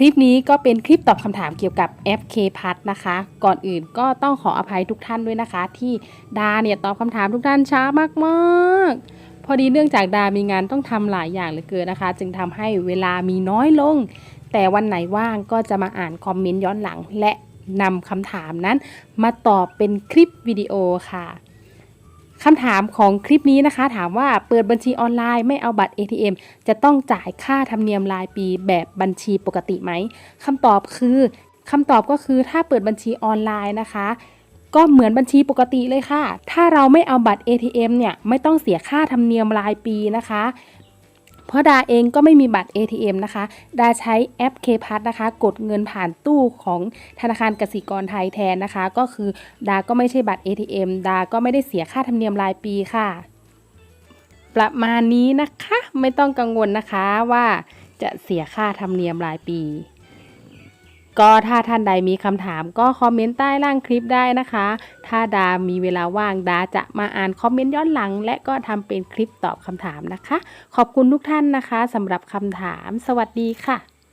คลิปนี้ก็เป็นคลิปตอบคำถามเกี่ยวกับแอป K p a s นะคะ ก่อนอื่นก็ต้องขออภัยทุกท่านด้วยนะคะ ที่ดาเนี่ยตอบคำถามทุกท่านช้ามากๆ พอดีเนื่องจากดามีงานต้องทำหลายอย่างเหลือเกินนะคะ จึงทำให้เวลามีน้อยลง แต่วันไหนว่างก็จะมาอ่านคอมเมนต์ย้อนหลัง และนำคำถามนั้นมาตอบเป็นคลิปวิดีโอค่ะ คำถามของคลิปนี้นะคะ ถามว่าเปิดบัญชีออนไลน์ไม่เอาบัตร ATM จะต้องจ่ายค่าธรรมเนียมรายปีแบบบัญชีปกติไหมคำตอบคือคำตอบก็คือถ้าเปิดบัญชีออนไลน์นะคะ ก็เหมือนบัญชีปกติเลยค่ะ ถ้าเราไม่เอาบัตร ATM เนี่ยไม่ต้องเสียค่าธรรมเนียมรายปีนะคะ เพราะดาเองก็ไม่มีบัตร ATM นะคะ ดาใช้แอป K p a s นะคะ กดเงินผ่านตู้ของธนาคารกสิกรไทยแทนนะคะ ก็คือดาก็ไม่ใช่บัตร ATM ดาก็ไม่ได้เสียค่าธรรมเนียมรายปีค่ะ ประมาณนี้นะคะ ไม่ต้องกังวลนะคะว่าจะเสียค่าธรรมเนียมรายปี ก็ถ้าท่านใดมีคำถามก็คอมเมนต์ใต้ล่างคลิปได้นะคะ ถ้าดามีเวลาว่างดาจะมาอ่านคอมเมนต์ย้อนหลัง และก็ทำเป็นคลิปตอบคำถามนะคะ ขอบคุณทุกท่านนะคะสำหรับคำถาม สวัสดีค่ะ